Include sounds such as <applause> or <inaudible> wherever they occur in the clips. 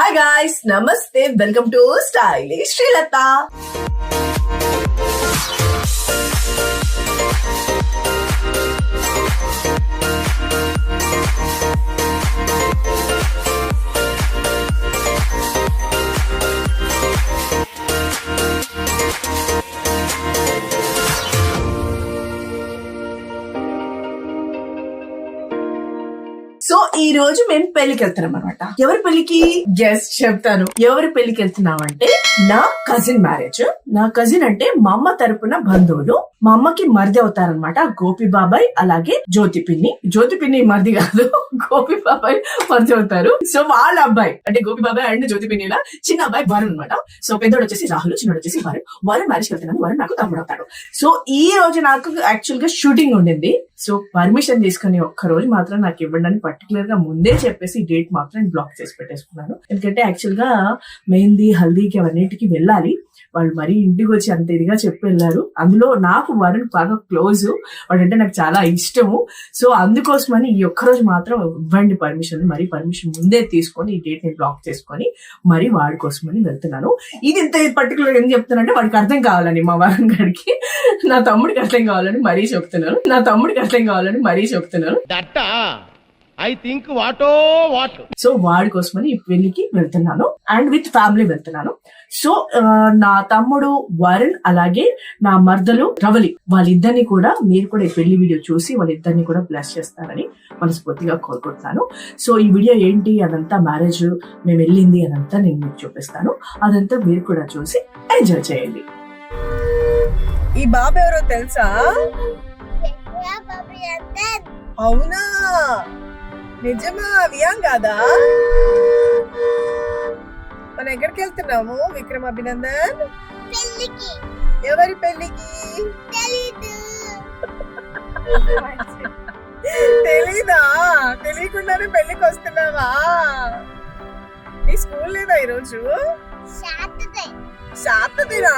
Hi guys నమస్తే welcome to stylish Srilatha రోజు మేము పెళ్ళికి వెళ్తున్నాం అనమాట ఎవరి పెళ్ళికి గెస్ట్ చెప్తాను. ఎవరి పెళ్ళికి వెళ్తున్నాం అంటే నా కజిన్ మ్యారేజ్ నా కజిన్ అంటే మా అమ్మ తరపున బంధువులు. మా అమ్మకి మరిది అవుతారనమాట గోపి బాబాయ్ అలాగే జ్యోతి పిన్ని. జ్యోతి పిన్ని మరిది కాదు గోపి బాబాయ్ మరిది అవుతారు. సో వాళ్ళ అబ్బాయి అంటే గోపి బాబాయ్ అండ్ జ్యోతి పిన్నిల చిన్న అబ్బాయి వరుణ్ అనమాట సో పెద్దోడు వచ్చేసి రాహుల్ చిన్నోడు వచ్చేసి వరుణ్. వరుణ్ మ్యారేజ్ వెళ్తున్నాను వరుణ్ నాకు తమ్ముడు అవుతాడు. సో ఈ రోజు నాకు యాక్చువల్గా షూటింగ్ ఉండింది. సో పర్మిషన్ తీసుకుని ఒక్క రోజు మాత్రం నాకు ఇవ్వండి పర్టికులర్గా ముందే చెప్పేసి డేట్ మాత్రం బ్లాక్ చేసి పెట్టేసుకున్నాను. ఎందుకంటే యాక్చువల్గా మెహందీ హల్దీకి అవన్నిటికి వెళ్ళాలి. వాళ్ళు మరీ ఇంటికి వచ్చి అంత ఇదిగా చెప్పి వెళ్ళారు అందులో నాకు వరుణ్ బాగా క్లోజ్. వాడంటే నాకు చాలా ఇష్టము. సో అందుకోసమని ఈ ఒక్క రోజు మాత్రం ఇవ్వండి పర్మిషన్. మరి పర్మిషన్ ముందే తీసుకొని ఈ డేట్ని బ్లాక్ చేసుకొని మరి వాడి కోసమని వెళ్తున్నాను. ఇది ఇంత పర్టికులర్ ఏం చెప్తున్నానంటే వాడికి అర్థం కావాలని మా వరుణ్ గారికి. నా తమ్ముడికి అర్థం కావాలని మరీ చెప్తున్నాను. నా తమ్ముడికి అర్థం కావాలని మరీ చెప్తున్నాను. I think వాటో what. సో వాడి కోసమని పెళ్ళికి వెళ్తున్నాను. అండ్ విత్ ఫ్యామిలీ వెళ్తున్నాను. సో నా తమ్ముడు వరుణ్ అలాగే నా మర్దలు రవలి వాళ్ళిద్దరిని కూడా మీరు కూడా ఈ పెళ్ళి వీడియో చూసి వాళ్ళిద్దరిని కూడా బ్లెస్ చేస్తారని మనస్ఫూర్తిగా కోరుకుంటున్నాను. సో ఈ వీడియో ఏంటి? అదంతా మ్యారేజ్ మేము వెళ్ళింది అదంతా నేను మీకు చూపిస్తాను. అదంతా మీరు కూడా చూసి ఎంజాయ్ చేయండి. ఈ బాబు ఎవరో తెలుసా? అవునా? నిజమా? వియాం కాదా మనం ఎక్కడికి వెళ్తున్నాము విక్రమ్ అభినందన్ పెళ్ళికి. ఎవరి పెళ్ళికి? తెలీదు. <laughs> తెలియకుండానే పెళ్ళికి వస్తున్నావా? నీ స్కూల్ లేదా ఈరోజు? సాటర్డే. సాతదినా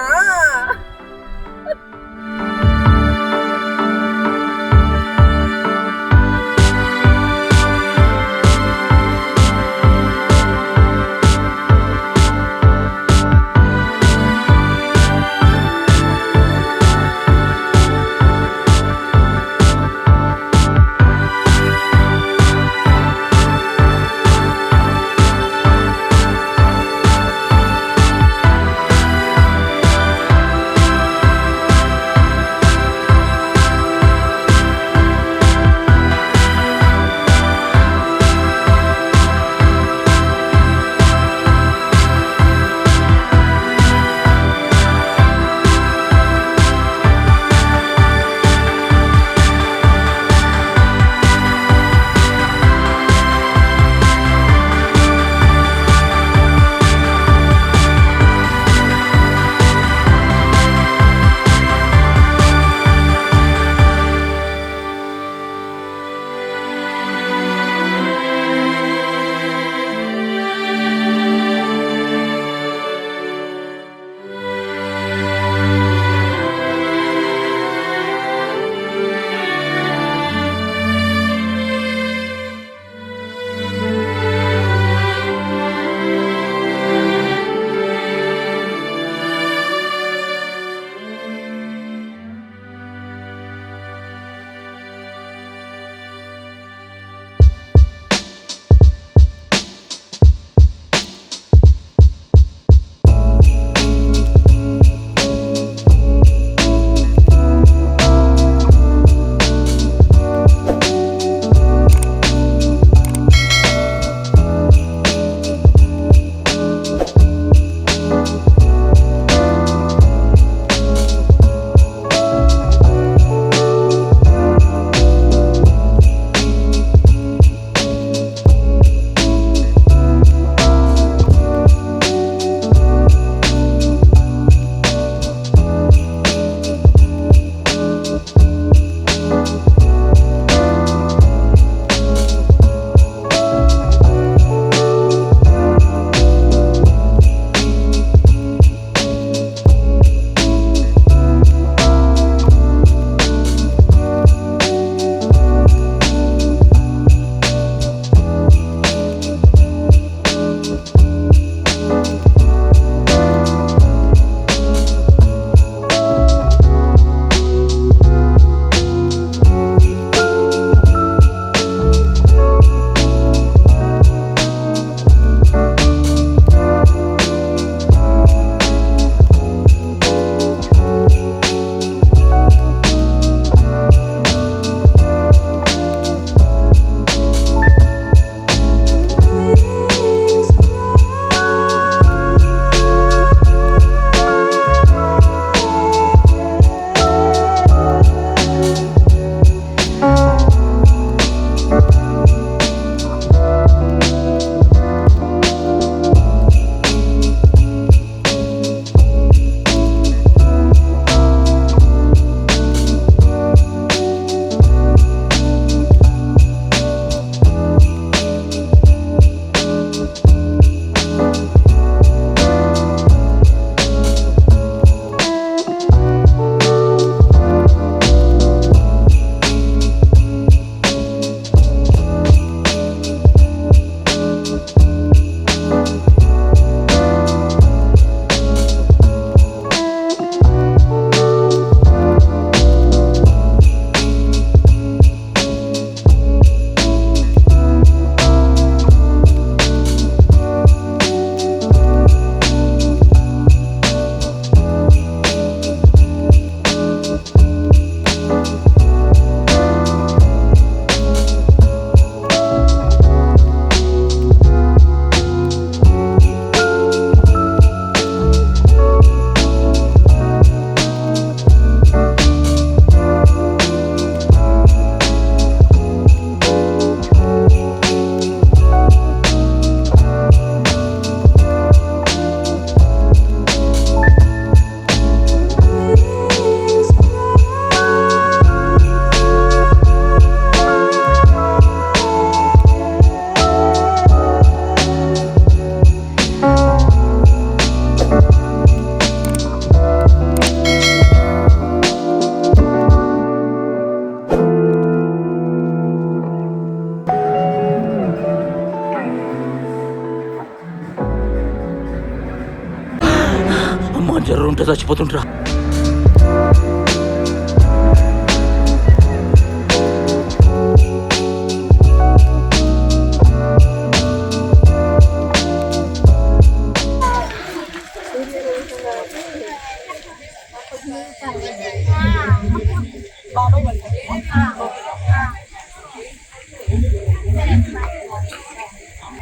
జర్రుంటే చచ్చిపోతుంటరా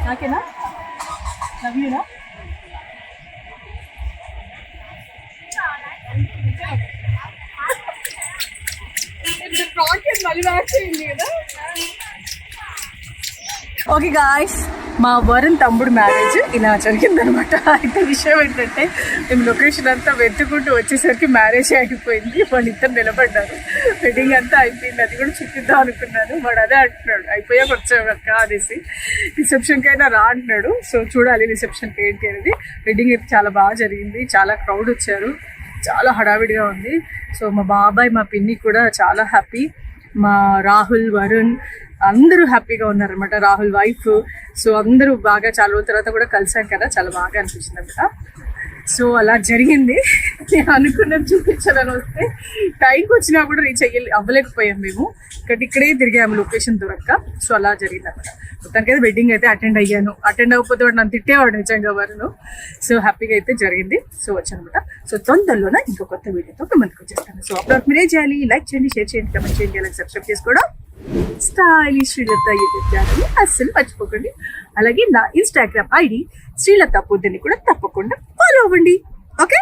నాకేనా? లవ్ ఓకే గాయస్ మా వరుణ్ తమ్ముడు మ్యారేజ్ ఇలా జరిగిందనమాట అయితే విషయం ఏంటంటే మేము లొకేషన్ అంతా వెతుకుంటూ వచ్చేసరికి మ్యారేజ్ అయిపోయింది. వాళ్ళిద్దరు నిలబడ్డారు. వెడ్డింగ్ అంతా అయిపోయింది. అది కూడా చూపిద్దాం అనుకున్నాను. వాడు అదే అంటున్నాడు. అయిపోయాక వచ్చాక అనేసి. రిసెప్షన్కైనా అయినా రా అంటున్నాడు. సో చూడాలి రిసెప్షన్కి ఏంటి అనేది. వెడ్డింగ్ అయితే చాలా బాగా జరిగింది. చాలా క్రౌడ్ వచ్చారు. చాలా హడావిడిగా ఉంది. సో మా బాబాయ్ మా పిన్ని కూడా చాలా హ్యాపీ. మా రాహుల్ వరుణ్ అందరూ హ్యాపీగా ఉన్నారనమాట రాహుల్ వైఫ్. సో అందరూ బాగా చాలా రోజుల తర్వాత కూడా కలిసాం కదా. చాలా బాగా అనిపించింది అనమాట సో అలా జరిగింది. నేను అనుకున్నది చూపించాలని వస్తే టైంకి వచ్చినా కూడా రీచ్ అయ్యి అవ్వలేకపోయాం మేము. ఇక్కడ ఇక్కడే తిరిగాము లొకేషన్ దొరక్క. సో అలా జరిగింది అనమాట మొత్తానికైతే వెడ్డింగ్ అయితే అటెండ్ అయ్యాను. అటెండ్ అవ్వకపోతే వాడు నన్ను తిట్టేవాడు నిజంగా వరును సో హ్యాపీగా అయితే జరిగింది. సో వచ్చానమాట. సో తొందరలోనే ఇంకో కొత్త వీడియోతో ఒక మందికి వచ్చేస్తాను. సో అప్పుడు మీరే చేయాలి. లైక్ చేయండి షేర్ చేయండి కమెంట్ చేయండి అలాగే సబ్స్క్రైబ్ చేసుకోవడం స్టైలిష్ శ్రీలత యూట్యూబ్ ఛానల్ అస్సలు మర్చిపోకండి. అలాగే నా ఇన్స్టాగ్రామ్ ఐడి శ్రీలత పొద్దుని కూడా తప్పకుండా ఫాలో అవ్వండి. ఓకే